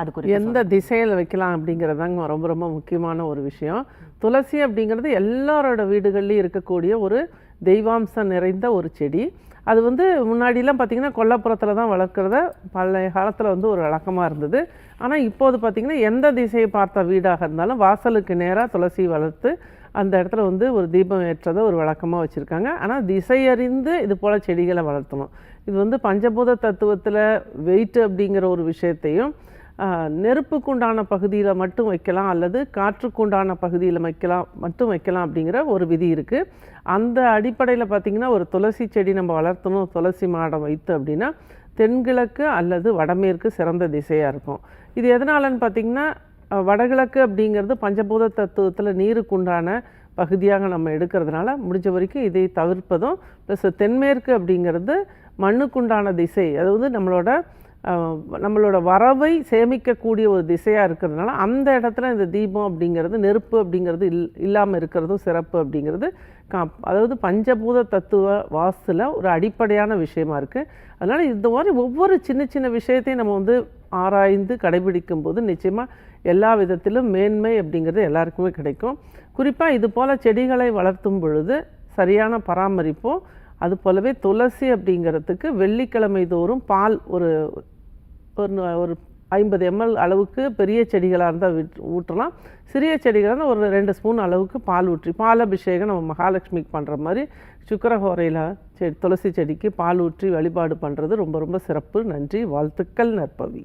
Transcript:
அது குறித்து எந்த திசையில் வைக்கலாம் அப்படிங்கிறதாங்க ரொம்ப ரொம்ப முக்கியமான ஒரு விஷயம். துளசி அப்படிங்கிறது எல்லாரோட வீடுகள்லையும் இருக்கக்கூடிய ஒரு தெய்வாம்சம் நிறைந்த ஒரு செடி. அது வந்து முன்னாடிலாம் பார்த்திங்கன்னா கொல்லப்புறத்தில் தான் வளர்க்குறத பழைய காலத்தில் வந்து ஒரு வழக்கமாக இருந்தது. ஆனால் இப்போது பார்த்திங்கன்னா எந்த திசையை பார்த்த வீடாக இருந்தாலும் வாசலுக்கு நேராக துளசி வளர்த்து அந்த இடத்துல வந்து ஒரு தீபம் ஏற்றதை ஒரு வழக்கமாக வச்சுருக்காங்க. ஆனால் திசையறிந்து இது போல் செடிகளை வளர்த்தணும். இது வந்து பஞ்சபூத தத்துவத்தில் வெயிட் அப்படிங்கிற ஒரு விஷயத்தையும் நெருப்புக்குண்டான பகுதியில் மட்டும் வைக்கலாம் அல்லது காற்றுக்குண்டான பகுதியில் வைக்கலாம் மட்டும் வைக்கலாம் அப்படிங்கிற ஒரு விதி இருக்குது அந்த அடிப்படையில் பார்த்திங்கன்னா ஒரு துளசி செடி நம்ம வளர்த்தணும். துளசி மாடம் வைத்து அப்படின்னா தென்கிழக்கு அல்லது வடமேற்கு சிறந்த திசையாக இருக்கும். இது எதனாலன்னு பார்த்திங்கன்னா வடகிழக்கு அப்படிங்கிறது பஞ்சபூத தத்துவத்தில் நீருக்குண்டான பகுதியாக நம்ம எடுக்கிறதுனால முடிஞ்ச வரைக்கும் இதை தவிர்ப்பதும் ப்ளஸ் தென்மேற்கு அப்படிங்கிறது மண்ணுக்குண்டான திசை. அதாவது நம்மளோட நம்மளோட வரவை சேமிக்கக்கூடிய ஒரு திசையாக இருக்கிறதுனால அந்த இடத்துல இந்த தீபம் அப்படிங்கிறது நெருப்பு அப்படிங்கிறது இல் இல்லாமல் இருக்கிறதும் சிறப்பு அப்படிங்கிறது கா அதாவது பஞ்சபூத தத்துவ வாஸ்துல ஒரு அடிப்படையான விஷயமா இருக்குது அதனால் இந்த மாதிரி ஒவ்வொரு சின்ன சின்ன விஷயத்தையும் நம்ம வந்து ஆராய்ந்து கடைபிடிக்கும் போது நிச்சயமாக எல்லா விதத்திலும் மேன்மை அப்படிங்கிறது எல்லாருக்குமே கிடைக்கும். குறிப்பாக இது போல் செடிகளை வளர்த்தும் பொழுது சரியான பராமரிப்பும் அது போலவே துளசி அப்படிங்கிறதுக்கு வெள்ளிக்கிழமை தோறும் பால் ஒரு ஒரு ஐம்பது எம்எல் அளவுக்கு பெரிய செடிகளாக இருந்தால் ஊற்றலாம். சிறிய செடிகளாக இருந்தால் ஒரு ரெண்டு ஸ்பூன் அளவுக்கு பால் ஊற்றி பால் அபிஷேகம் நம்ம மகாலட்சுமிக்கு பண்ணுற மாதிரி சுக்கரஹோரையில் செ துளசி செடிக்கு பால் ஊற்றி வழிபாடு பண்ணுறது ரொம்ப ரொம்ப சிறப்பு. நன்றி வாழ்த்துக்கள் நற்பவி.